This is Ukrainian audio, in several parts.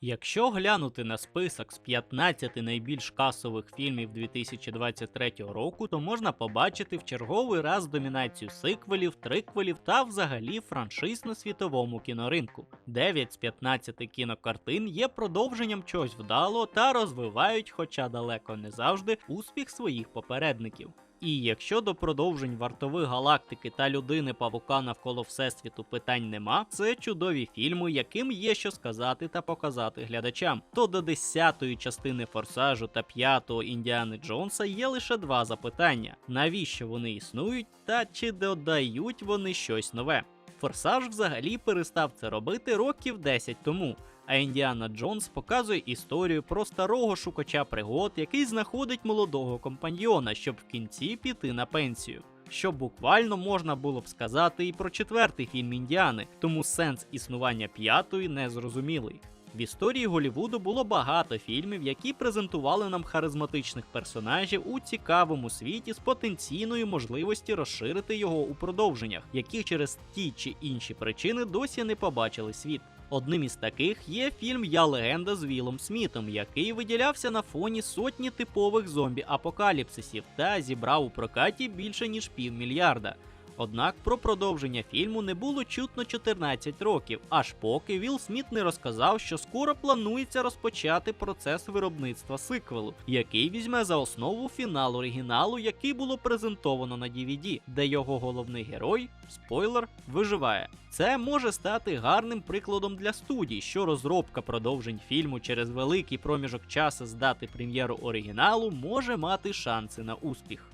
Якщо глянути на список з 15 найбільш касових фільмів 2023 року, то можна побачити в черговий раз домінацію сиквелів, триквелів та взагалі франшиз на світовому кіноринку. 9 з 15 кінокартин є продовженням чогось вдалого та розвивають, хоча далеко не завжди, успіх своїх попередників. І якщо до продовжень вартових галактики та людини павука навколо всесвіту питань нема, це чудові фільми, яким є що сказати та показати глядачам. То до 10-ї частини форсажу та 5-го Індіани Джонса є лише два запитання: навіщо вони існують, та чи додають вони щось нове. Форсаж взагалі перестав це робити років 10 тому. А Індіана Джонс показує історію про старого шукача пригод, який знаходить молодого компаньйона, щоб в кінці піти на пенсію. Що буквально можна було б сказати і про четвертий фільм Індіани, тому сенс існування п'ятої не зрозумілий. В історії Голівуду було багато фільмів, які презентували нам харизматичних персонажів у цікавому світі з потенційною можливості розширити його у продовженнях, які через ті чи інші причини досі не побачили світ. Одним із таких є фільм Я легенда з Вілом Смітом, який виділявся на фоні сотні типових зомбі-апокаліпсисів та зібрав у прокаті більше ніж півмільярда. Однак про продовження фільму не було чутно 14 років, аж поки Вілл Сміт не розказав, що скоро планується розпочати процес виробництва сиквелу, який візьме за основу фінал оригіналу, який було презентовано на DVD, де його головний герой, спойлер, виживає. Це може стати гарним прикладом для студій, що розробка продовжень фільму через великий проміжок часу з дати прем'єру оригіналу може мати шанси на успіх.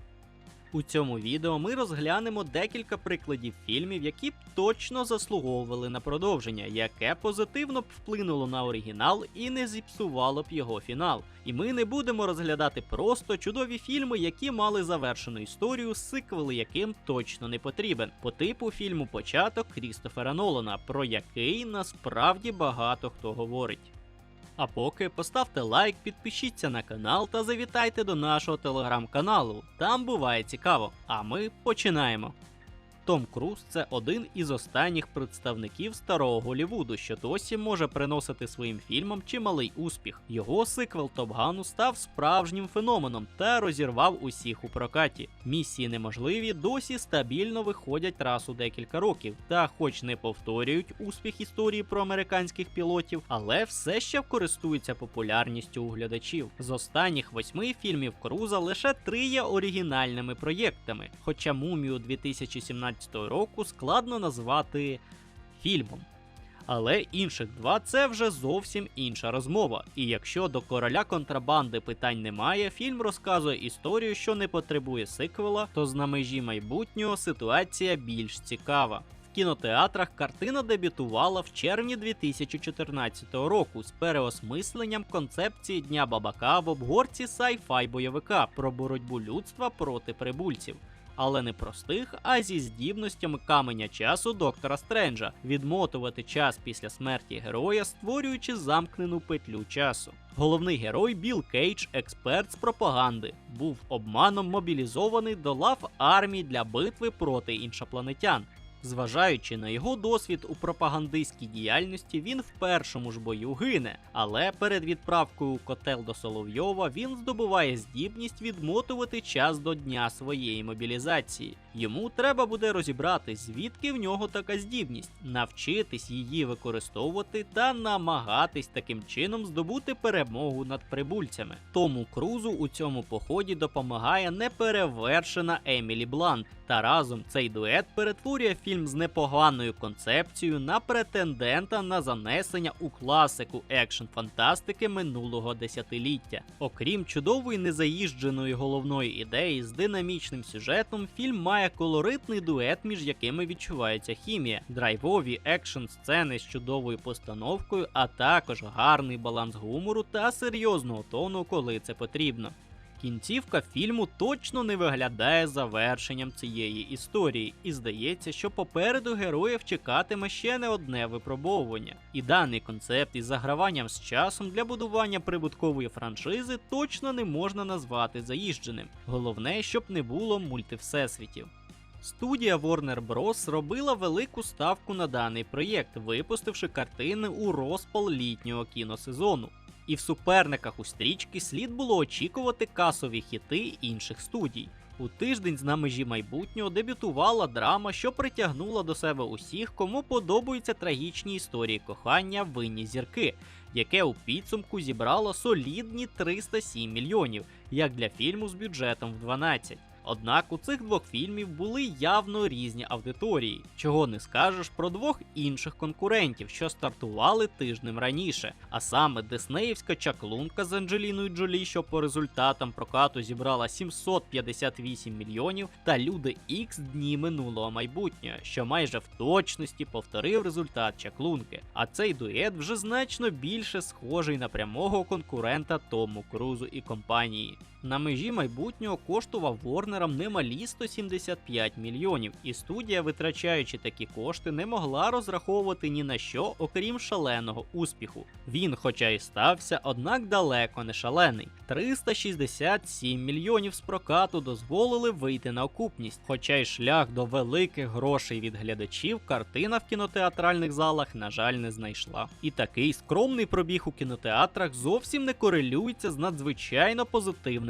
У цьому відео ми розглянемо декілька прикладів фільмів, які б точно заслуговували на продовження, яке позитивно б вплинуло на оригінал і не зіпсувало б його фінал. І ми не будемо розглядати просто чудові фільми, які мали завершену історію, сиквел яким точно не потрібен, по типу фільму Початок Крістофера Нолана, про який насправді багато хто говорить. А поки поставте лайк, підпишіться на канал та завітайте до нашого телеграм-каналу. Там буває цікаво. А ми починаємо. Том Круз це один із останніх представників старого Голівуду, що досі може приносити своїм фільмам чималий успіх. Його сиквел Топгану став справжнім феноменом та розірвав усіх у прокаті. Місії неможливі досі стабільно виходять раз у декілька років, та, хоч не повторюють успіх історії про американських пілотів, але все ще користуються популярністю у глядачів. З останніх восьми фільмів Круза лише три є оригінальними проєктами, хоча мумію 2017 року складно назвати фільмом. Але інших два це вже зовсім інша розмова. І якщо до короля контрабанди питань немає, фільм розказує історію, що не потребує сиквела, то з на межі майбутнього ситуація більш цікава. В кінотеатрах картина дебютувала в червні 2014 року з переосмисленням концепції Дня Бабака в обгорці сай-фай бойовика про боротьбу людства проти прибульців. Але не простих, а зі здібностями каменя часу доктора Стренджа відмотувати час після смерті героя, створюючи замкнену петлю часу. Головний герой Білл Кейдж, експерт з пропаганди, був обманом мобілізований до лав армії для битви проти іншопланетян. Зважаючи на його досвід у пропагандистській діяльності, він в першому ж бою гине, але перед відправкою у котел до Соловйова він здобуває здібність відмотувати час до дня своєї мобілізації. Йому треба буде розібрати, звідки в нього така здібність, навчитись її використовувати та намагатись таким чином здобути перемогу над прибульцями. Тому крузу у цьому поході допомагає неперевершена Емілі Блант, та разом цей дует перетворює фільм з непоганою концепцією на претендента на занесення у класику екшн фантастики минулого десятиліття. Окрім чудової незаїждженої головної ідеї з динамічним сюжетом, фільм має колоритний дует, між якими відчувається хімія, драйвові екшн сцени з чудовою постановкою, а також гарний баланс гумору та серйозного тону, коли це потрібно. Кінцівка фільму точно не виглядає завершенням цієї історії, і здається, що попереду героїв чекатиме ще не одне випробовування. І даний концепт із заграванням з часом для будування прибуткової франшизи точно не можна назвати заїждженим. Головне, щоб не було мультивсесвітів. Студія Warner Bros. робила велику ставку на даний проєкт, випустивши картини у розпал літнього кіносезону. І в суперниках у стрічки слід було очікувати касові хіти інших студій. У тиждень з на межі майбутнього дебютувала драма, що притягнула до себе усіх, кому подобаються трагічні історії кохання винні зірки, яке у підсумку зібрало солідні 307 мільйонів, як для фільму з бюджетом в 12. Однак у цих двох фільмів були явно різні аудиторії, чого не скажеш про двох інших конкурентів, що стартували тижнем раніше. А саме Диснеївська чаклунка з Анджеліною Джолі, що по результатам прокату зібрала 758 мільйонів, та Люди Ікс дні минулого майбутнього, що майже в точності повторив результат чаклунки. А цей дует вже значно більше схожий на прямого конкурента Тому Крузу і компанії. На межі майбутнього коштував Ворнерам немалі 175 мільйонів, і студія, витрачаючи такі кошти, не могла розраховувати ні на що, окрім шаленого успіху. Він, хоча й стався, однак далеко не шалений. 367 мільйонів з прокату дозволили вийти на окупність, хоча й шлях до великих грошей від глядачів картина в кінотеатральних залах, на жаль, не знайшла. І такий скромний пробіг у кінотеатрах зовсім не корелюється з надзвичайно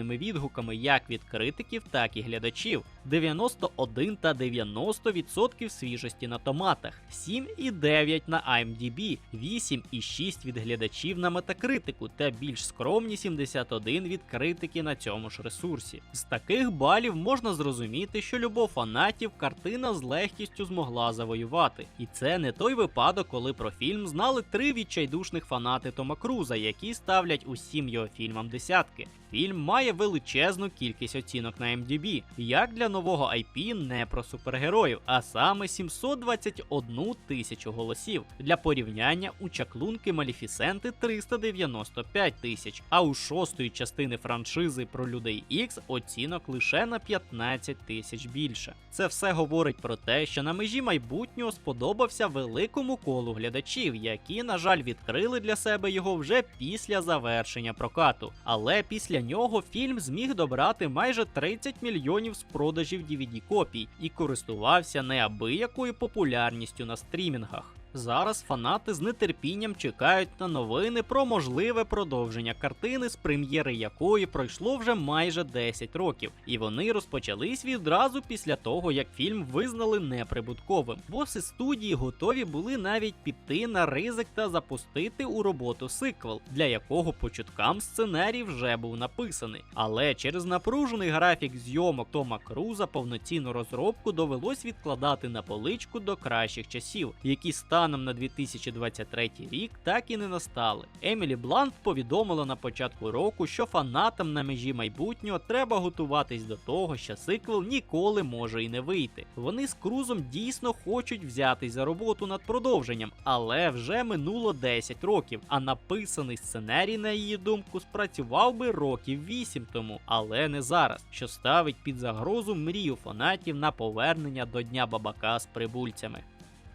позитивними відгуками як від критиків, так і глядачів. 91 та 90% свіжості на томатах, 7,9 на IMDb, 8,6 від глядачів на метакритику та більш скромні 71 від критики на цьому ж ресурсі. З таких балів можна зрозуміти, що любов фанатів картина з легкістю змогла завоювати. І це не той випадок, коли про фільм знали три відчайдушних фанати Тома Круза, які ставлять усім його фільмам десятки. Фільм має величезну кількість оцінок на MDB, як для нового IP не про супергероїв, а саме 721 тисячу голосів. Для порівняння у чаклунки Маліфісенти 395 тисяч, а у шостої частини франшизи про людей X оцінок лише на 15 тисяч більше. Це все говорить про те, що на межі майбутнього сподобався великому колу глядачів, які, на жаль, відкрили для себе його вже після завершення прокату. Але після нього фільм зміг добрати майже 30 мільйонів з продажів DVD копій і користувався неабиякою популярністю на стрімінгах. Зараз фанати з нетерпінням чекають на новини про можливе продовження картини, з прем'єри якої пройшло вже майже 10 років, і вони розпочались відразу після того, як фільм визнали неприбутковим. Боси студії готові були навіть піти на ризик та запустити у роботу сиквел, для якого по чуткам сценарій вже був написаний. Але через напружений графік зйомок Тома Круза повноцінну розробку довелось відкладати на поличку до кращих часів, які станом на 2023 рік так і не настали. Емілі Блант повідомила на початку року, що фанатам на межі майбутнього треба готуватись до того, що сиквел ніколи може і не вийти. Вони з Крузом дійсно хочуть взятись за роботу над продовженням, але вже минуло 10 років. А написаний сценарій, на її думку, спрацював би років 8 тому, але не зараз, що ставить під загрозу мрію фанатів на повернення до Дня Бабака з прибульцями.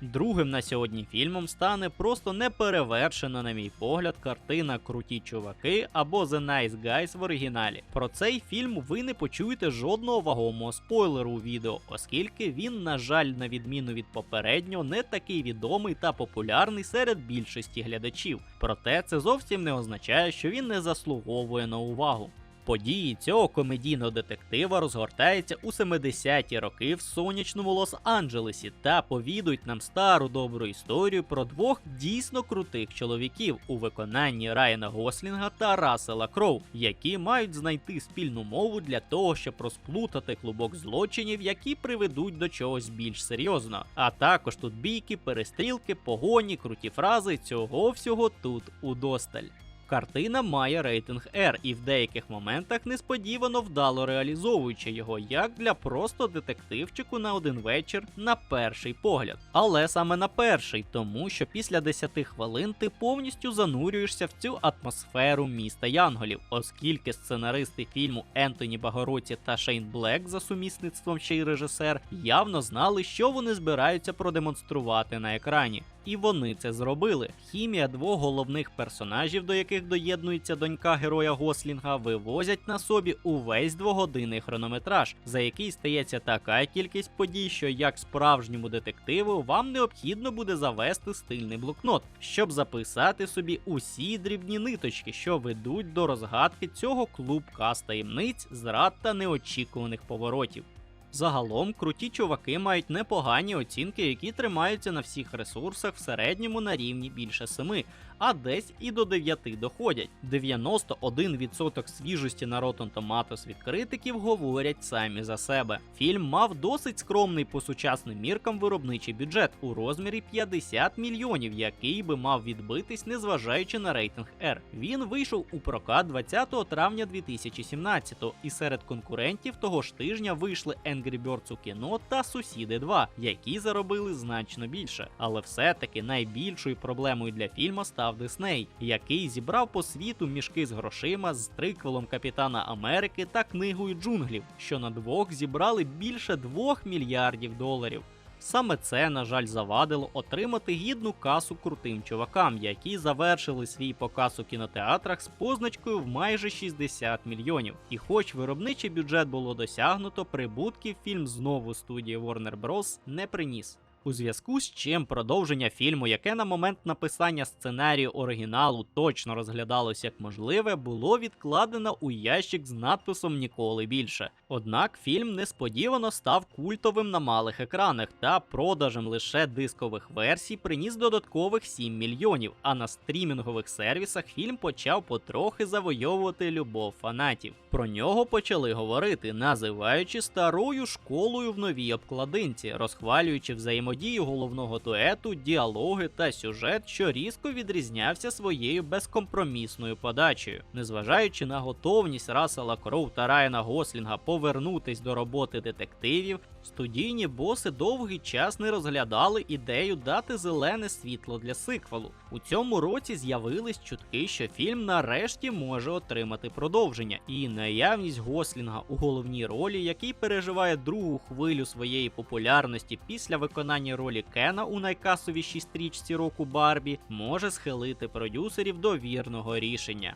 Другим на сьогодні фільмом стане просто неперевершена, на мій погляд, картина Круті чуваки або The Nice Guys в оригіналі. Про цей фільм ви не почуєте жодного вагомого спойлеру у відео, оскільки він, на жаль, на відміну від попереднього, не такий відомий та популярний серед більшості глядачів. Проте це зовсім не означає, що він не заслуговує на увагу. Події цього комедійного детектива розгортаються у 70-ті роки в сонячному Лос-Анджелесі та повідують нам стару добру історію про двох дійсно крутих чоловіків у виконанні Райана Гослінга та Рассела Кроу, які мають знайти спільну мову для того, щоб розплутати клубок злочинів, які приведуть до чогось більш серйозного. А також тут бійки, перестрілки, погоні, круті фрази. Цього всього тут удосталь. Картина має рейтинг R і в деяких моментах несподівано вдало реалізовуючи його як для просто детективчику на один вечір на перший погляд. Але саме на перший, тому що після 10 хвилин ти повністю занурюєшся в цю атмосферу міста Янголів, оскільки сценаристи фільму Ентоні Багороці та Шейн Блек за сумісництвом ще й режисер явно знали, що вони збираються продемонструвати на екрані. І вони це зробили. Хімія двох головних персонажів, до яких доєднується донька героя Гослінга, вивозять на собі увесь двогодинний хронометраж, за який стається така кількість подій, що як справжньому детективу вам необхідно буде завести стильний блокнот, щоб записати собі усі дрібні ниточки, що ведуть до розгадки цього клубка з таємниць, зрад та неочікуваних поворотів. Загалом круті чуваки мають непогані оцінки, які тримаються на всіх ресурсах в середньому на рівні більше 7, а десь і до 9 доходять. 91% свіжості на Rotten Tomatoes від критиків говорять самі за себе. Фільм мав досить скромний по сучасним міркам виробничий бюджет у розмірі 50 мільйонів, який би мав відбитись, незважаючи на рейтинг R. Він вийшов у прокат 20 травня 2017 і серед конкурентів того ж тижня вийшли Angry Birds у кіно та Сусіди 2, які заробили значно більше. Але все-таки найбільшою проблемою для фільму став Дисней, який зібрав по світу мішки з грошима з триквелом Капітана Америки та книгою джунглів, що на двох зібрали більше 2 мільярдів доларів. Саме це, на жаль, завадило отримати гідну касу крутим чувакам, які завершили свій показ у кінотеатрах з позначкою в майже 60 мільйонів. І хоч виробничий бюджет було досягнуто, прибутків фільм знову студії Warner Bros. не приніс. У зв'язку з чим продовження фільму, яке на момент написання сценарію оригіналу точно розглядалося як можливе, було відкладено у ящик з надписом Ніколи більше. Однак фільм несподівано став культовим на малих екранах та продажем лише дискових версій приніс додаткових 7 мільйонів. А на стрімінгових сервісах фільм почав потрохи завойовувати любов фанатів. Про нього почали говорити, називаючи старою школою в новій обкладинці, розхвалюючи взаємодію головного дуету, діалоги та сюжет, що різко відрізнявся своєю безкомпромісною подачею. Незважаючи на готовність Расела Кроу та Райана Гослінга повернутись до роботи детективів, студійні боси довгий час не розглядали ідею дати зелене світло для сиквелу. У цьому році з'явились чутки, що фільм нарешті може отримати продовження, і наявність Гослінга у головній ролі, який переживає другу хвилю своєї популярності після виконання ролі Кена у найкасовішій стрічці року Барбі, може схилити продюсерів до вірного рішення.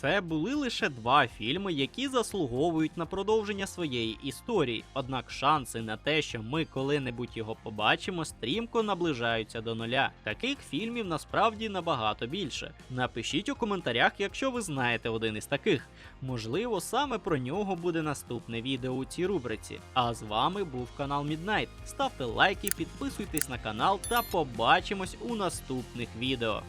Це були лише два фільми, які заслуговують на продовження своєї історії. Однак шанси на те, що ми коли-небудь його побачимо, стрімко наближаються до нуля. Таких фільмів насправді набагато більше. Напишіть у коментарях, якщо ви знаєте один із таких. Можливо, саме про нього буде наступне відео у цій рубриці. А з вами був канал Midnight. Ставте лайки, підписуйтесь на канал та побачимось у наступних відео.